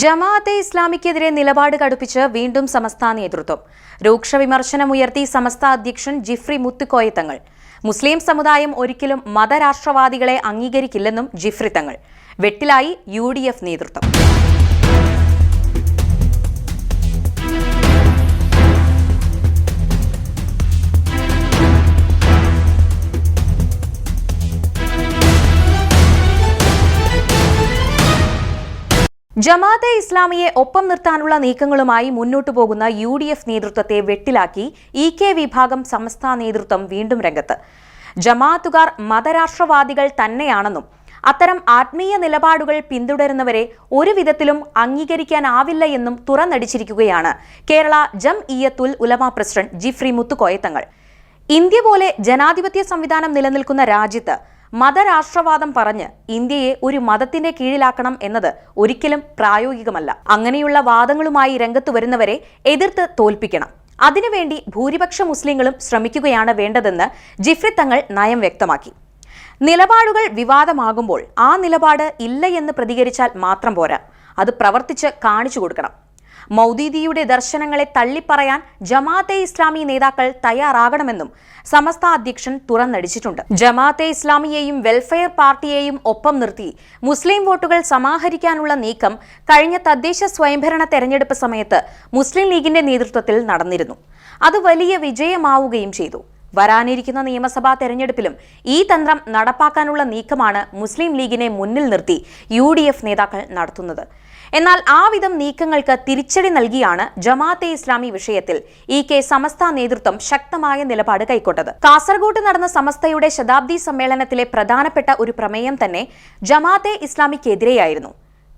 ജമാഅത്തെ ഇസ്ലാമിക്കെതിരെ നിലപാട് കടുപ്പിച്ച് വീണ്ടും സമസ്ത നേതൃത്വം. രൂക്ഷ വിമർശനമുയർത്തി സമസ്ത അധ്യക്ഷൻ ജിഫ്രി മുത്തുക്കോയ തങ്ങൾ. മുസ്ലിം സമുദായം ഒരിക്കലും മതരാഷ്ട്രവാദികളെ അംഗീകരിക്കില്ലെന്നും ജിഫ്രി തങ്ങൾ. വെട്ടിലായി യു നേതൃത്വം. ജമാഅത്തെ ഇസ്ലാമിയെ ഒപ്പം നിർത്താനുള്ള നീക്കങ്ങളുമായി മുന്നോട്ടു പോകുന്ന യു ഡി എഫ് നേതൃത്വത്തെ വെട്ടിലാക്കി ഇ കെ വിഭാഗം സംസ്ഥാന നേതൃത്വം വീണ്ടും രംഗത്ത്. ജമാഅത്തുകാർ മതരാഷ്ട്രവാദികൾ തന്നെയാണെന്നും അത്തരം ആത്മീയ നിലപാടുകൾ പിന്തുടരുന്നവരെ ഒരു വിധത്തിലും അംഗീകരിക്കാനാവില്ല എന്നും തുറന്നടിച്ചിരിക്കുകയാണ് കേരള ജം ഇയത്തുൽ ഉലമ പ്രസിഡന്റ് ജിഫ്രി മുത്തുകോയത്തങ്ങൾ ഇന്ത്യ പോലെ ജനാധിപത്യ സംവിധാനം നിലനിൽക്കുന്ന രാജ്യത്ത് മതരാഷ്ട്രവാദം പറഞ്ഞ് ഇന്ത്യയെ ഒരു മതത്തിന്റെ കീഴിലാക്കണം എന്നത് ഒരിക്കലും പ്രായോഗികമല്ല. അങ്ങനെയുള്ള വാദങ്ങളുമായി രംഗത്തു വരുന്നവരെ എതിർത്ത് തോൽപ്പിക്കണം. അതിനുവേണ്ടി ഭൂരിപക്ഷ മുസ്ലിങ്ങളും ശ്രമിക്കുകയാണ് വേണ്ടതെന്ന് ജിഫ്രി തങ്ങൾ നയം വ്യക്തമാക്കി. നിലപാടുകൾ വിവാദമാകുമ്പോൾ ആ നിലപാട് ഇല്ല എന്ന് പ്രതികരിച്ചാൽ മാത്രം പോരാ. അത് പ്രവർത്തിച്ച് കാണിച്ചു കൊടുക്കണം. മൗദീദിയുടെ ദർശനങ്ങളെ തള്ളിപ്പറയാൻ ജമാഅത്തെ ഇസ്ലാമി നേതാക്കൾ തയ്യാറാകണമെന്നും സമസ്ത അധ്യക്ഷൻ തുറന്നടിച്ചിട്ടുണ്ട്. ജമാഅത്തെ ഇസ്ലാമിയെയും വെൽഫെയർ പാർട്ടിയെയും ഒപ്പം നിർത്തി മുസ്ലിം വോട്ടുകൾ സമാഹരിക്കാനുള്ള നീക്കം കഴിഞ്ഞ തദ്ദേശ സ്വയംഭരണ തെരഞ്ഞെടുപ്പ് സമയത്ത് മുസ്ലിം ലീഗിന്റെ നേതൃത്വത്തിൽ നടന്നിരുന്നു. അത് വലിയ വിജയമാവുകയും ചെയ്തു. വരാനിരിക്കുന്ന നിയമസഭാ തെരഞ്ഞെടുപ്പിലും ഈ തന്ത്രം നടപ്പാക്കാനുള്ള നീക്കമാണ് മുസ്ലിം ലീഗിനെ മുന്നിൽ നിർത്തി യു നേതാക്കൾ നടത്തുന്നത്. എന്നാൽ ആ വിധം നീക്കങ്ങൾക്ക് തിരിച്ചടി നൽകിയാണ് ജമാഅത്തെ ഇസ്ലാമി വിഷയത്തിൽ ഇ കെ സമസ്ത നേതൃത്വം ശക്തമായ നിലപാട് കൈക്കൊണ്ടത്. കാസർഗോട്ട് നടന്ന സമസ്തയുടെ ശതാബ്ദി സമ്മേളനത്തിലെ പ്രധാനപ്പെട്ട ഒരു പ്രമേയം തന്നെ ജമാഅത്തെ ഇസ്ലാമിക്കെതിരെയായിരുന്നു.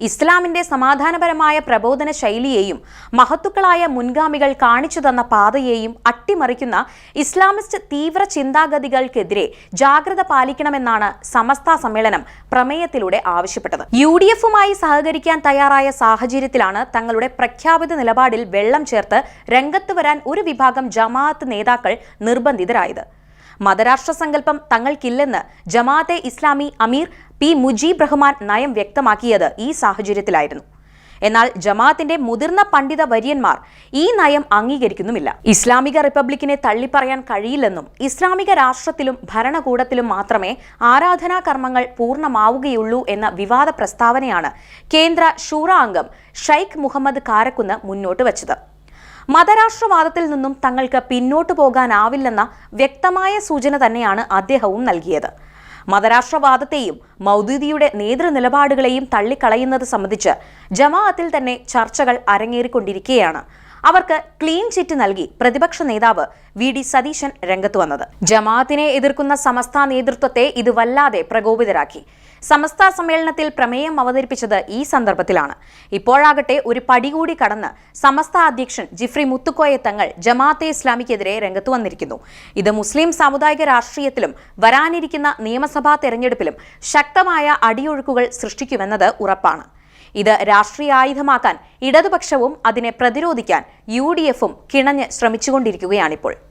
ഇസ്ലാമിന്റെ സമാധാനപരമായ പ്രബോധന ശൈലിയെയും മഹത്തുക്കളായ മുൻഗാമികൾ കാണിച്ചു തന്ന പാതയെയും അട്ടിമറിക്കുന്ന ഇസ്ലാമിസ്റ്റ് തീവ്ര ചിന്താഗതികൾക്കെതിരെ ജാഗ്രത പാലിക്കണമെന്നാണ് സമസ്ത സമ്മേളനം പ്രമേയത്തിലൂടെ ആവശ്യപ്പെട്ടത്. യു ഡി എഫുമായി സഹകരിക്കാൻ തയ്യാറായ സാഹചര്യത്തിലാണ് തങ്ങളുടെ പ്രഖ്യാപിത നിലപാടിൽ വെള്ളം ചേർത്ത് രംഗത്ത് വരാൻ ഒരു വിഭാഗം ജമാഅത്ത് നേതാക്കൾ നിർബന്ധിതരായത്. മതരാഷ്ട്ര സങ്കല്പം തങ്ങൾക്കില്ലെന്ന് ജമാഅത്തെ ഇസ്ലാമി അമീർ പി മുജീബ് റഹ്മാൻ നയം വ്യക്തമാക്കിയത് ഈ സാഹചര്യത്തിലായിരുന്നു. എന്നാൽ ജമാഅത്തിന്റെ മുതിർന്ന പണ്ഡിത വര്യന്മാർ ഈ നയം അംഗീകരിക്കുന്നുമില്ല. ഇസ്ലാമിക റിപ്പബ്ലിക്കിനെ തള്ളിപ്പറയാൻ കഴിയില്ലെന്നും ഇസ്ലാമിക രാഷ്ട്രത്തിലും ഭരണകൂടത്തിലും മാത്രമേ ആരാധനാ കർമ്മങ്ങൾ പൂർണമാവുകയുള്ളൂ എന്ന വിവാദ പ്രസ്താവനയാണ് കേന്ദ്ര ഷൂറ അംഗം ഷൈഖ് മുഹമ്മദ് കാരക്കുന്ന് മുന്നോട്ട് വച്ചത്. മതരാഷ്ട്രവാദത്തിൽ നിന്നും തങ്ങൾക്ക് പിന്നോട്ടു പോകാനാവില്ലെന്ന വ്യക്തമായ സൂചന തന്നെയാണ് അദ്ദേഹവും നൽകിയത്. മതരാഷ്ട്രവാദത്തെയും മൗദൂദിയുടെ നേതൃനിലപാടുകളെയും തള്ളിക്കളയുന്നത് സംബന്ധിച്ച് ജമാഅത്തിൽ തന്നെ ചർച്ചകൾ അരങ്ങേറിക്കൊണ്ടിരിക്കുകയാണ്. അവർക്ക് ക്ലീൻ ചിറ്റ് നൽകി പ്രതിപക്ഷ നേതാവ് വി ഡി സതീശൻ രംഗത്ത് വന്നത്. ജമാഅത്തിനെ എതിർക്കുന്ന സമസ്ത നേതൃത്വത്തെ ഇത് വല്ലാതെ പ്രകോപിതരാക്കി. സമസ്ത സമ്മേളനത്തിൽ പ്രമേയം അവതരിപ്പിച്ചത് ഈ സന്ദർഭത്തിലാണ്. ഇപ്പോഴാകട്ടെ ഒരു പടി കൂടി കടന്ന് സമസ്ത അധ്യക്ഷൻ ജിഫ്രി മുത്തുക്കോയ തങ്ങൾ ജമാഅത്തെ ഇസ്ലാമിക്കെതിരെ രംഗത്ത് വന്നിരിക്കുന്നു. ഇത് മുസ്ലിം സാമുദായിക രാഷ്ട്രീയത്തിലും വരാനിരിക്കുന്ന നിയമസഭാ തെരഞ്ഞെടുപ്പിലും ശക്തമായ അടിയൊഴുക്കുകൾ സൃഷ്ടിക്കുമെന്നത് ഉറപ്പാണ്. ഇത് രാഷ്ട്രീയ ആയുധമാക്കാൻ ഇടതുപക്ഷവും അതിനെ പ്രതിരോധിക്കാൻ യു ഡി എഫും കിണഞ്ഞ് ശ്രമിച്ചുകൊണ്ടിരിക്കുകയാണിപ്പോൾ.